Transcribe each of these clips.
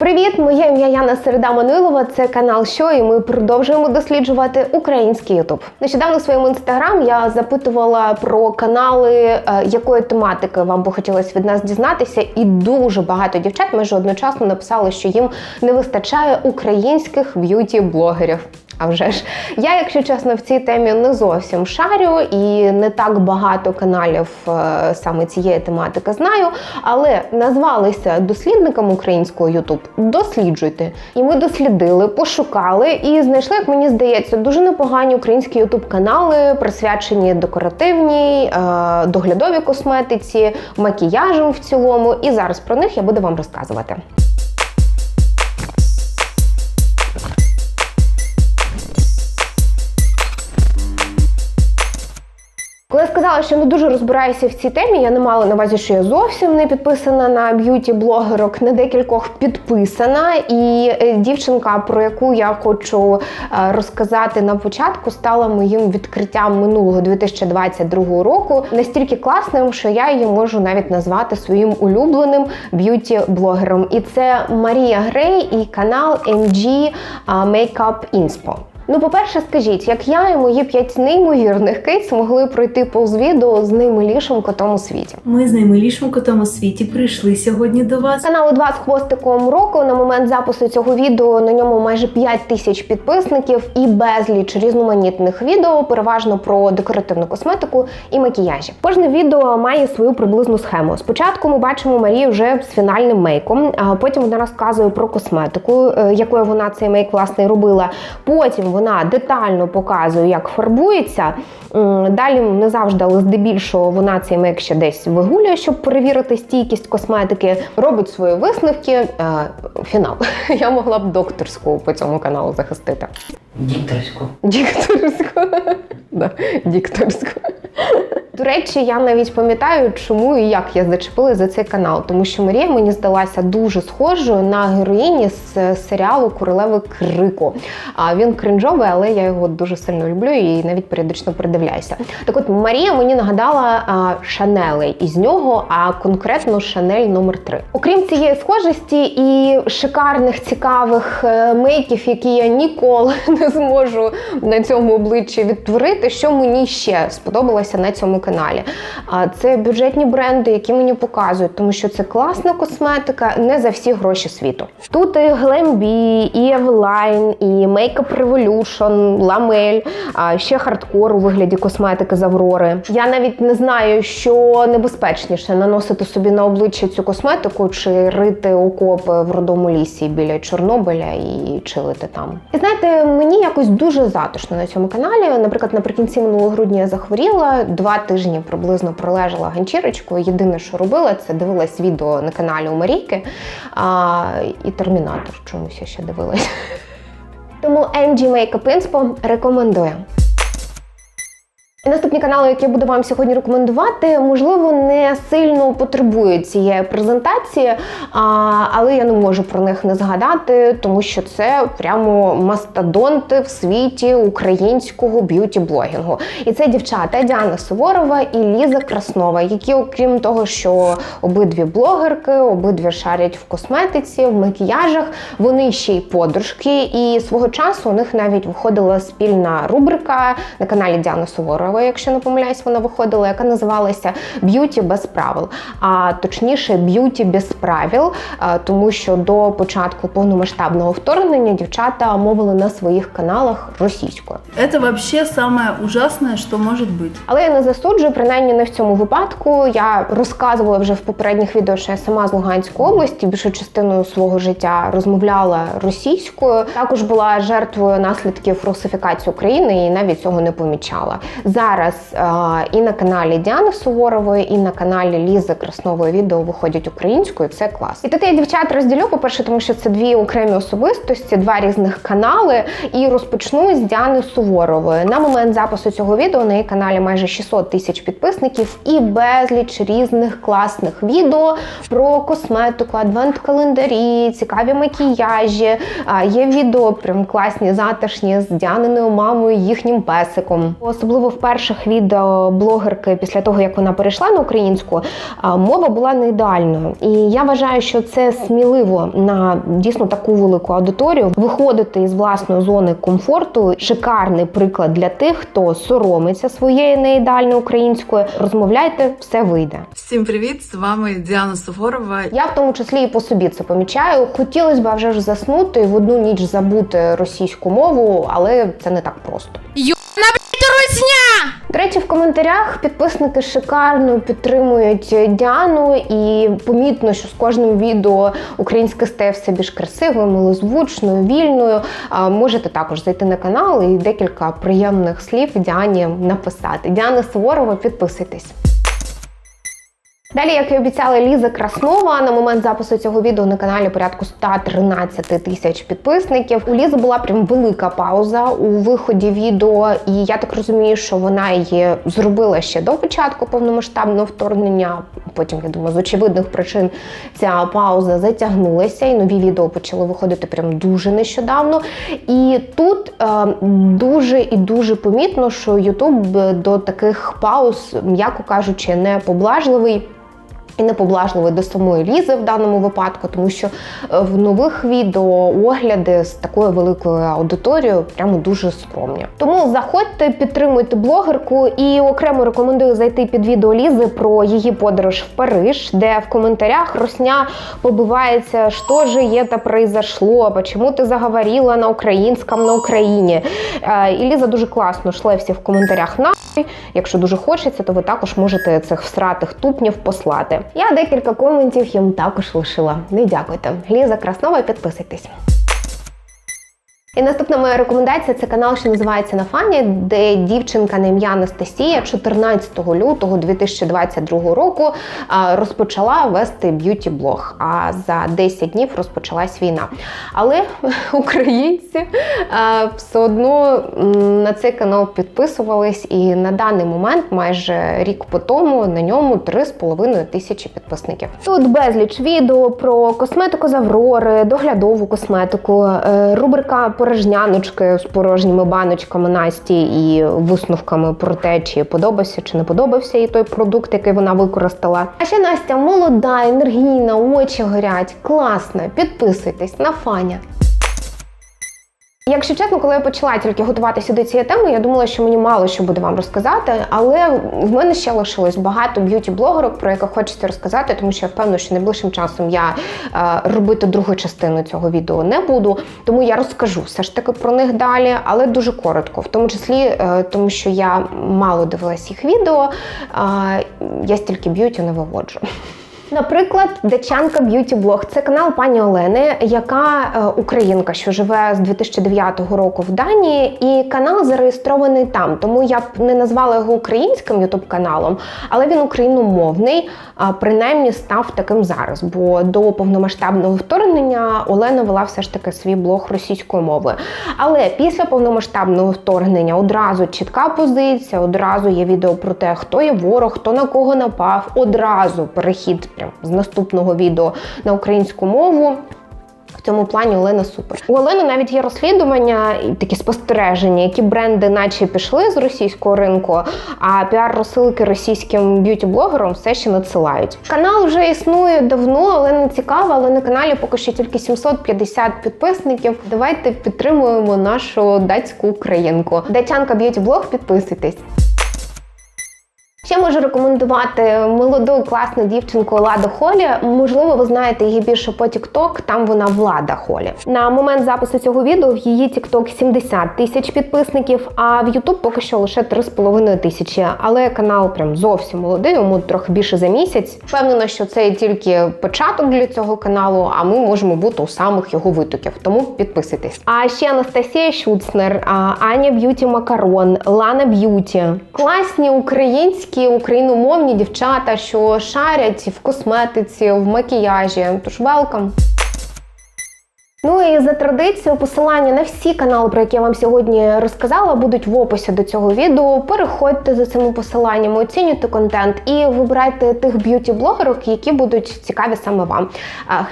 Привіт, моє ім'я Яна Середа Манилова. Це канал Що, і ми продовжуємо досліджувати український Ютуб. Нещодавно в своєму інстаграм я запитувала про канали, е, якої тематики вам би хотілося від нас дізнатися, і дуже багато дівчат майже одночасно написали, що їм не вистачає українських б'юті-блогерів. А вже ж я, якщо чесно, в цій темі не зовсім шарю і не так багато каналів е, саме цієї тематики знаю, але назвалися дослідником українського Ютуб. Досліджуйте. І ми дослідили, пошукали і знайшли, як мені здається, дуже непогані українські ютуб канали, присвячені декоративній, е, доглядовій косметиці, макіяжам в цілому. І зараз про них я буду вам розказувати. Сказала, що не дуже розбираюся в цій темі, я не мала на увазі, що я зовсім не підписана на б'юті-блогерок, на декількох підписана. І е, дівчинка, про яку я хочу е, розказати на початку, стала моїм відкриттям минулого 2022 року настільки класним, що я її можу навіть назвати своїм улюбленим б'юті-блогером. І це Марія Грей і канал MG Makeup Inspo. Ну, по-перше, скажіть, як я і мої п'ять неймовірних кейс могли пройти повз відео з наймилішим котом у світі. Ми з наймилішим котом у світі прийшли сьогодні до вас. Каналу 2 з хвостиком року на момент запису цього відео на ньому майже 5 тисяч підписників і безліч різноманітних відео, переважно про декоративну косметику і макіяжі. Кожне відео має свою приблизну схему. Спочатку ми бачимо Марію вже з фінальним мейком, а потім вона розказує про косметику, е, якою вона цей мейк власне робила. Потім вона детально показує, як фарбується. Далі не завжди, але здебільшого вона цей мейк ще десь вигулює, щоб перевірити стійкість косметики. Робить свої висновки. Е, Фінал. Я могла б докторську по цьому каналу захистити. Дікторську. Дікторську. Да, дікторську. До речі, я навіть пам'ятаю, чому і як я зачепила за цей канал, тому що Марія мені здалася дуже схожою на героїні з серіалу Королеви Крику. А він кринжовий, але я його дуже сильно люблю і навіть періодично передивляюся. Так от Марія мені нагадала Шанели із нього, а конкретно Шанель номер 3 Окрім цієї схожості і шикарних цікавих е, мейків, які я ніколи не зможу на цьому обличчі відтворити, що мені ще сподобалося на цьому каналі. А це бюджетні бренди, які мені показують, тому що це класна косметика не за всі гроші світу. Тут і Glambi, і Eveline, і Makeup Revolution, Lamel, ще хардкор у вигляді косметики з Аврори. Я навіть не знаю, що небезпечніше наносити собі на обличчя цю косметику чи рити окопи в родому лісі біля Чорнобиля і чилити там. І знаєте, мені якось дуже затишно на цьому каналі. Наприклад, наприкінці минулого грудня я захворіла, два тижні приблизно пролежала ганчірочкою. Єдине, що робила, це дивилась відео на каналі у Марійки а, і Термінатор чомусь я ще дивилась. Тому MG Makeup Inspo рекомендую. Наступні канали, які я буду вам сьогодні рекомендувати, можливо, не сильно потребують цієї презентації, але я не можу про них не згадати, тому що це прямо мастодонти в світі українського б'юті-блогінгу. І це дівчата Діана Суворова і Ліза Краснова, які, окрім того, що обидві блогерки, обидві шарять в косметиці, в макіяжах, вони ще й подружки. І свого часу у них навіть виходила спільна рубрика на каналі Діани Суворової, якщо не помиляюсь, вона виходила, яка називалася Б'юті без правил. А точніше, б'юті без правил, тому що до початку повномасштабного вторгнення дівчата мовили на своїх каналах російською. Это вообще самое ужасное, что может быть. Але я не засуджую, принаймні не в цьому випадку. Я розказувала вже в попередніх відео, що я сама з Луганської області, більшу частину свого життя розмовляла російською. Також була жертвою наслідків русифікації України і навіть цього не помічала. Зараз е, і на каналі Діани Суворової, і на каналі Лізи Краснової відео виходять українською. Це клас. І тут я дівчат розділю, по-перше, тому що це дві окремі особистості, два різних канали. І розпочну з Діани Суворової. На момент запису цього відео на її каналі майже 600 тисяч підписників і безліч різних класних відео про косметику, адвент-календарі, цікаві макіяжі. А, Є відео прям класні, затишні з Діаниною мамою, їхнім песиком. Особливо в перших відео блогерки після того, як вона перейшла на українську, мова була не ідеальною. І я вважаю, що це сміливо на дійсно таку велику аудиторію виходити із власної зони комфорту. Шикарний приклад для тих, хто соромиться своєї неідеальної української. Розмовляйте, все вийде. Всім привіт! З вами Діана Суворова. Я в тому числі і по собі це помічаю. Хотілося б вже ж заснути і в одну ніч забути російську мову, але це не так просто. До речі, в коментарях підписники шикарно підтримують Діану, і помітно, що з кожним відео українське стає все більш красивою, милозвучною, вільною. Можете також зайти на канал і декілька приємних слів Діані написати. Діана Суворова, підписуйтесь. Далі, як і обіцяла Ліза Краснова, на момент запису цього відео на каналі порядку 113 тисяч підписників. У Лізи була прям велика пауза у виході відео, і я так розумію, що вона її зробила ще до початку повномасштабного вторгнення. Потім, я думаю, з очевидних причин ця пауза затягнулася, і нові відео почали виходити прям дуже нещодавно. І тут е, дуже і дуже помітно, що YouTube до таких пауз, м'яко кажучи, не поблажливий. І не поблажливий до самої лізи в даному випадку, тому що е, в нових відео огляди з такою великою аудиторією прямо дуже скромні. Тому заходьте, підтримуйте блогерку і окремо рекомендую зайти під відео Лізи про її подорож в Париж, де в коментарях Росня побивається, що же є та произошло, чому ти заговорила на українському на Україні. Е, І Ліза дуже класно шле всі в коментарях на. Якщо дуже хочеться, то ви також можете цих всратих тупнів послати. Я декілька коментів їм також лишила. Не дякуйте. Ліза Краснова, підписуйтесь. І наступна моя рекомендація це канал, що називається на фані, де дівчинка на ім'я Анастасія 14 лютого 2022 року розпочала вести б'юті блог. А за 10 днів розпочалась війна. Але українці все одно на цей канал підписувались, і на даний момент, майже рік по тому, на ньому 3,5 тисячі підписників. Тут безліч відео про косметику з Аврори, доглядову косметику, е, рубрика порожняночки з порожніми баночками Насті і висновками про те, чи подобався чи не подобався їй той продукт, який вона використала. А ще Настя молода, енергійна, очі горять, класна. Підписуйтесь на фаня. Якщо чесно, коли я почала тільки готуватися до цієї теми, я думала, що мені мало що буде вам розказати, але в мене ще лишилось багато б'юті-блогерок, про яких хочеться розказати, тому що я впевнена, що найближчим часом я е, робити другу частину цього відео не буду. Тому я розкажу все ж таки про них далі, але дуже коротко, в тому числі, е, тому що я мало дивилась їх відео, я стільки б'юті не виводжу. Наприклад, Дачанка Б'юті Блог це канал пані Олени, яка е, українка, що живе з 2009 року в Данії, і канал зареєстрований там. Тому я б не назвала його українським ютуб каналом, але він україномовний, а принаймні став таким зараз. Бо до повномасштабного вторгнення Олена вела все ж таки свій блог російською мовою. Але після повномасштабного вторгнення одразу чітка позиція, одразу є відео про те, хто є ворог, хто на кого напав, одразу перехід прям з наступного відео на українську мову. В цьому плані Олена супер. У Олени навіть є розслідування і такі спостереження, які бренди, наче пішли з російського ринку, а піар-розсилки російським б'юті-блогерам все ще надсилають. Канал вже існує давно, але не цікаво. Але на каналі поки що тільки 750 підписників. Давайте підтримуємо нашу датську українку. Датянка б'юті-блог, підписуйтесь. Можу рекомендувати молоду класну дівчинку Ладу Холі. Можливо, ви знаєте її більше по TikTok, там вона Влада Холі. На момент запису цього відео в її TikTok 70 тисяч підписників, а в YouTube поки що лише 3,5 тисячі. Але канал прям зовсім молодий, йому трохи більше за місяць. Впевнена, що це тільки початок для цього каналу, а ми можемо бути у самих його витоків. Тому підписуйтесь. А ще Анастасія Шуцнер, Аня Б'юті Макарон, Лана Б'юті. Класні українські україномовні дівчата, що шарять в косметиці, в макіяжі. Тож велкам. Ну і за традицією, посилання на всі канали, про які я вам сьогодні розказала, будуть в описі до цього відео. Переходьте за цими посиланнями, оцінюйте контент і вибирайте тих б'юті-блогерок, які будуть цікаві саме вам.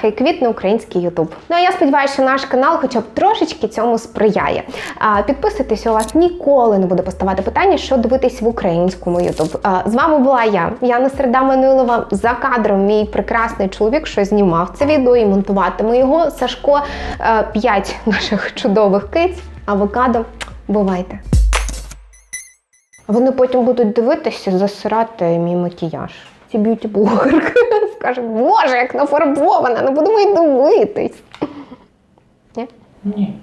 Хай квітне український Ютуб. Ну а я сподіваюся, що наш канал, хоча б трошечки цьому сприяє. Підписуйтесь, у вас ніколи не буде поставати питання, що дивитись в українському Ютуб. З вами була я, Яна Середа Манилова. За кадром мій прекрасний чоловік, що знімав це відео і монтуватиме його. Сашко, е, п'ять наших чудових киць. Авокадо. Бувайте. Вони потім будуть дивитися, засирати мій макіяж. Ці б'юті-блогерки скажуть, боже, як нафарбована, не будемо й дивитись. Ні? Ні.